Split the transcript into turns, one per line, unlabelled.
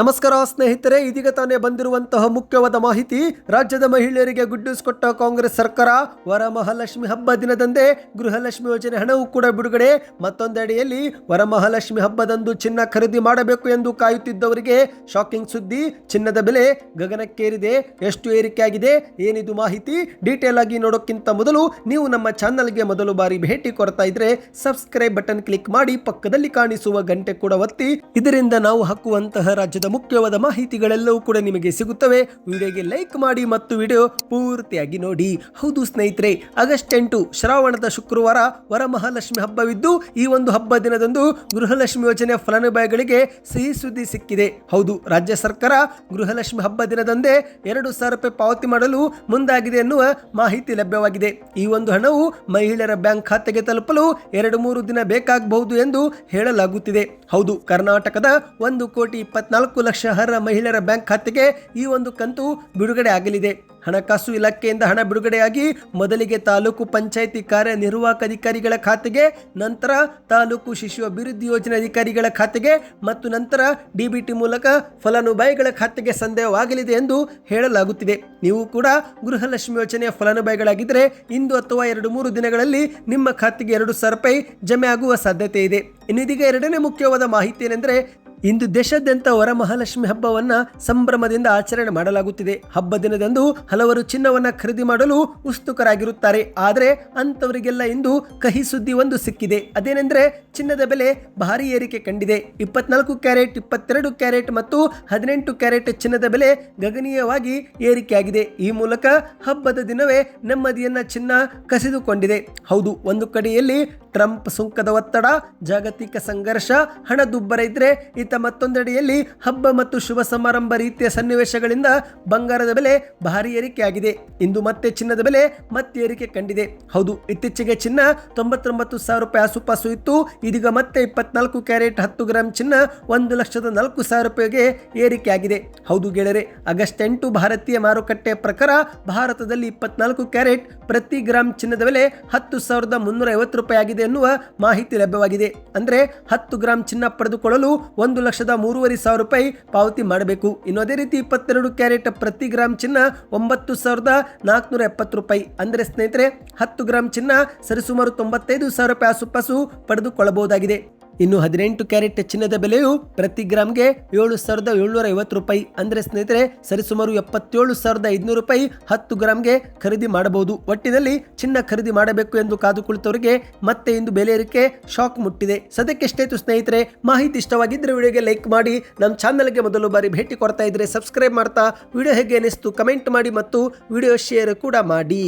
ನಮಸ್ಕಾರ ಸ್ನೇಹಿತರೆ, ಇದೀಗ ತಾನೇ ಬಂದಿರುವಂತಹ ಮುಖ್ಯವಾದ ಮಾಹಿತಿ. ರಾಜ್ಯದ ಮಹಿಳೆಯರಿಗೆ ಗುಡ್ ನ್ಯೂಸ್ ಕೊಟ್ಟ ಕಾಂಗ್ರೆಸ್ ಸರ್ಕಾರ, ವರಮಹಾಲಕ್ಷ್ಮಿ ಹಬ್ಬ ದಿನದಂದೇ ಗೃಹಲಕ್ಷ್ಮಿ ಯೋಜನೆ ಹಣವೂ ಕೂಡ ಬಿಡುಗಡೆ. ಮತ್ತೊಂದೆಡೆಯಲ್ಲಿ ವರಮಹಾಲಕ್ಷ್ಮಿ ಹಬ್ಬದಂದು ಚಿನ್ನ ಖರೀದಿ ಮಾಡಬೇಕು ಎಂದು ಕಾಯುತ್ತಿದ್ದವರಿಗೆ ಶಾಕಿಂಗ್ ಸುದ್ದಿ. ಚಿನ್ನದ ಬೆಲೆ ಗಗನಕ್ಕೇರಿದೆ, ಎಷ್ಟು ಏರಿಕೆಯಾಗಿದೆ, ಏನಿದು ಮಾಹಿತಿ? ಡೀಟೇಲ್ ಆಗಿ ನೋಡೋಕ್ಕಿಂತ ಮೊದಲು ನೀವು ನಮ್ಮ ಚಾನಲ್ಗೆ ಮೊದಲು ಬಾರಿ ಭೇಟಿ ಕೊಡ್ತಾ ಇದ್ರೆ ಸಬ್ಸ್ಕ್ರೈಬ್ ಬಟನ್ ಕ್ಲಿಕ್ ಮಾಡಿ ಪಕ್ಕದಲ್ಲಿ ಕಾಣಿಸುವ ಗಂಟೆ ಕೂಡ ಒತ್ತಿ. ಇದರಿಂದ ನಾವು ಹಾಕುವಂತಹ ರಾಜ್ಯದ ಮುಖ್ಯವಾದ ಮಾಹಿತಿಗಳೆಲ್ಲವೂ ಕೂಡ ನಿಮಗೆ ಸಿಗುತ್ತವೆ. ವಿಡಿಯೋಗೆ ಲೈಕ್ ಮಾಡಿ ಮತ್ತು ವಿಡಿಯೋ ಪೂರ್ತಿಯಾಗಿ ನೋಡಿ. ಹೌದು ಸ್ನೇಹಿತರೆ, ಆಗಸ್ಟ್ ಎಂಟು ಶ್ರಾವಣದ ಶುಕ್ರವಾರ ವರಮಹಾಲಕ್ಷ್ಮಿ ಹಬ್ಬವಿದ್ದು, ಈ ಒಂದು ಹಬ್ಬ ದಿನದಂದು ಗೃಹಲಕ್ಷ್ಮಿ ಯೋಜನೆ ಫಲಾನುಭವಿಗಳಿಗೆ ಸಿಹಿ ಸುದ್ದಿ ಸಿಕ್ಕಿದೆ. ಹೌದು, ರಾಜ್ಯ ಸರ್ಕಾರ ಗೃಹಲಕ್ಷ್ಮಿ ಹಬ್ಬ ದಿನದಂದೇ ಎರಡು ಸಾವಿರ ರೂಪಾಯಿ ಪಾವತಿ ಮಾಡಲು ಮುಂದಾಗಿದೆ ಎನ್ನುವ ಮಾಹಿತಿ ಲಭ್ಯವಾಗಿದೆ. ಈ ಒಂದು ಹಣವು ಮಹಿಳೆಯರ ಬ್ಯಾಂಕ್ ಖಾತೆಗೆ ತಲುಪಲು ಎರಡು ಮೂರು ದಿನ ಬೇಕಾಗಬಹುದು ಎಂದು ಹೇಳಲಾಗುತ್ತಿದೆ. ಹೌದು, ಕರ್ನಾಟಕದ ಒಂದು ಕೋಟಿ ಇಪ್ಪತ್ನಾಲ್ಕು ಲಕ್ಷ ಅರ್ಹ ಮಹಿಳೆಯರ ಬ್ಯಾಂಕ್ ಖಾತೆಗೆ ಈ ಒಂದು ಕಂತು ಬಿಡುಗಡೆ ಆಗಲಿದೆ. ಹಣಕಾಸು ಇಲಾಖೆಯಿಂದ ಹಣ ಬಿಡುಗಡೆಯಾಗಿ ಮೊದಲಿಗೆ ತಾಲೂಕು ಪಂಚಾಯಿತಿ ಕಾರ್ಯನಿರ್ವಾಹಕ ಅಧಿಕಾರಿಗಳ ಖಾತೆಗೆ, ನಂತರ ತಾಲೂಕು ಶಿಶು ಅಭಿವೃದ್ಧಿ ಯೋಜನೆ ಅಧಿಕಾರಿಗಳ ಖಾತೆಗೆ ಮತ್ತು ನಂತರ ಡಿಬಿಟಿ ಮೂಲಕ ಫಲಾನುಭವಿಗಳ ಖಾತೆಗೆ ಸಂದೇಹವಾಗಲಿದೆ ಎಂದು ಹೇಳಲಾಗುತ್ತಿದೆ. ನೀವು ಕೂಡ ಗೃಹಲಕ್ಷ್ಮಿ ಯೋಜನೆಯ ಫಲಾನುಭವಿಗಳಾಗಿದ್ದರೆ ಇಂದು ಅಥವಾ ಎರಡು ಮೂರು ದಿನಗಳಲ್ಲಿ ನಿಮ್ಮ ಖಾತೆಗೆ ಎರಡು ಸಾವಿರ ರೂಪಾಯಿ ಜಮೆ ಆಗುವ ಸಾಧ್ಯತೆ ಇದೆ. ಇನ್ನಿದೀಗ ಎರಡನೇ ಮುಖ್ಯವಾದ ಮಾಹಿತಿ ಏನೆಂದರೆ ಇಂದು ದೇಶಾದ್ಯಂತ ವರಮಹಾಲಕ್ಷ್ಮಿ ಹಬ್ಬವನ್ನ ಸಂಭ್ರಮದಿಂದ ಆಚರಣೆ ಮಾಡಲಾಗುತ್ತಿದೆ. ಹಬ್ಬ ದಿನದಂದು ಹಲವರು ಚಿನ್ನವನ್ನ ಖರೀದಿ ಮಾಡಲು ಉತ್ಸುಕರಾಗಿರುತ್ತಾರೆ. ಆದರೆ ಅಂತವರಿಗೆಲ್ಲ ಇಂದು ಕಹಿ ಸುದ್ದಿ ಒಂದು ಸಿಕ್ಕಿದೆ. ಅದೇನೆಂದ್ರೆ ಚಿನ್ನದ ಬೆಲೆ ಭಾರಿ ಏರಿಕೆ ಕಂಡಿದೆ. ಇಪ್ಪತ್ನಾಲ್ಕು ಕ್ಯಾರೆಟ್, ಇಪ್ಪತ್ತೆರಡು ಕ್ಯಾರೆಟ್ ಮತ್ತು ಹದಿನೆಂಟು ಕ್ಯಾರೆಟ್ ಚಿನ್ನದ ಬೆಲೆ ಗಗನೀಯವಾಗಿ ಏರಿಕೆಯಾಗಿದೆ. ಈ ಮೂಲಕ ಹಬ್ಬದ ದಿನವೇ ನೆಮ್ಮದಿಯನ್ನ ಚಿನ್ನ ಕಸಿದುಕೊಂಡಿದೆ. ಹೌದು, ಒಂದು ಕಡೆಯಲ್ಲಿ ಟ್ರಂಪ್ ಸುಂಕದ ಒತ್ತಡ, ಜಾಗತಿಕ ಸಂಘರ್ಷ, ಹಣದುಬ್ಬರ ಇದ್ರೆ ಇತ್ತ ಮತ್ತೊಂದೆಡೆಯಲ್ಲಿ ಹಬ್ಬ ಮತ್ತು ಶುಭ ಸಮಾರಂಭ ರೀತಿಯ ಸನ್ನಿವೇಶಗಳಿಂದ ಬಂಗಾರದ ಬೆಲೆ ಭಾರಿ ಏರಿಕೆಯಾಗಿದೆ ಇಂದು ಮತ್ತೆ ಚಿನ್ನದ ಬೆಲೆ ಮತ್ತೆ ಏರಿಕೆ ಕಂಡಿದೆ. ಹೌದು, ಇತ್ತೀಚೆಗೆ ಚಿನ್ನ ತೊಂಬತ್ತೊಂಬತ್ತು ಸಾವಿರ ರೂಪಾಯಿ ಆಸುಪಾಸು ಇತ್ತು. ಇದೀಗ ಮತ್ತೆ ಇಪ್ಪತ್ನಾಲ್ಕು ಕ್ಯಾರೆಟ್ ಹತ್ತು ಗ್ರಾಂ ಚಿನ್ನ ಒಂದು ಲಕ್ಷದ ನಾಲ್ಕು ಸಾವಿರ ರೂಪಾಯಿಗೆ ಏರಿಕೆಯಾಗಿದೆ ಹೌದು ಗೆಳೆಯರೆ, ಆಗಸ್ಟ್ ಎಂಟು ಭಾರತೀಯ ಮಾರುಕಟ್ಟೆ ಪ್ರಕಾರ ಭಾರತದಲ್ಲಿ ಇಪ್ಪತ್ನಾಲ್ಕು ಕ್ಯಾರೆಟ್ ಪ್ರತಿ ಗ್ರಾಂ ಚಿನ್ನದ ಬೆಲೆ ಹತ್ತು ಸಾವಿರದ ಮುನ್ನೂರ ಐವತ್ತು ರೂಪಾಯಿ ಆಗಿದೆ. ಎನ್ನುವ ಮಾಹಿತಿ ಲಭ್ಯವಾಗಿದೆ. ಅಂದ್ರೆ ಹತ್ತು ಗ್ರಾಂ ಚಿನ್ನ ಪಡೆದುಕೊಳ್ಳಲು ಒಂದು ಲಕ್ಷದ ಮೂರುವರೆ ಸಾವಿರ ರೂಪಾಯಿ ಪಾವತಿ ಮಾಡಬೇಕು. ಇನ್ನು ಅದೇ ರೀತಿ ಇಪ್ಪತ್ತೆರಡು ಕ್ಯಾರೆಟ್ ಪ್ರತಿ ಗ್ರಾಂ ಚಿನ್ನ ಒಂಬತ್ತು ಸಾವಿರದ ನಾಲ್ಕುನೂರ ಎಪ್ಪತ್ತು ರೂಪಾಯಿ. ಅಂದರೆ ಸ್ನೇಹಿತರೆ, ಹತ್ತು ಗ್ರಾಂ ಚಿನ್ನ ಸರಿಸುಮಾರು ತೊಂಬತ್ತೈದು ಸಾವಿರ ರೂಪಾಯಿ ಆಸುಪಾಸು ಪಡೆದುಕೊಳ್ಳಬಹುದಾಗಿದೆ. ಇನ್ನು ಹದಿನೆಂಟು ಕ್ಯಾರೆಟ್ ಚಿನ್ನದ ಬೆಲೆಯು ಪ್ರತಿ ಗ್ರಾಮ್ಗೆ ಏಳು ಸಾವಿರದ ಏಳ್ನೂರ ಐವತ್ತು ರೂಪಾಯಿ. ಅಂದರೆ ಸ್ನೇಹಿತರೆ, ಸರಿಸುಮಾರು ಎಪ್ಪತ್ತೇಳು ಸಾವಿರದ ಐದುನೂರು ರೂಪಾಯಿ ಹತ್ತು ಗ್ರಾಮ್ಗೆ ಖರೀದಿ ಮಾಡಬಹುದು. ಒಟ್ಟಿನಲ್ಲಿ ಚಿನ್ನ ಖರೀದಿ ಮಾಡಬೇಕು ಎಂದು ಕಾದು ಕುಳಿತವರಿಗೆ ಮತ್ತೆ ಇಂದು ಬೆಲೆ ಏರಿಕೆ ಶಾಕ್ ಮುಟ್ಟಿದೆ. ಸದ್ಯಕ್ಕೆ ಸ್ನೇಹಿತರೆ, ಮಾಹಿತಿ ಇಷ್ಟವಾಗಿದ್ದರೆ ವಿಡಿಯೋಗೆ ಲೈಕ್ ಮಾಡಿ, ನಮ್ಮ ಚಾನಲ್ಗೆ ಮೊದಲು ಬಾರಿ ಭೇಟಿ ಕೊಡ್ತಾ ಇದ್ರೆ ಸಬ್ಸ್ಕ್ರೈಬ್ ಮಾಡ್ತಾ, ವಿಡಿಯೋ ಹೇಗೆ ಅನಿಸ್ತು ಕಮೆಂಟ್ ಮಾಡಿ ಮತ್ತು ವಿಡಿಯೋ ಶೇರ್ ಕೂಡ ಮಾಡಿ.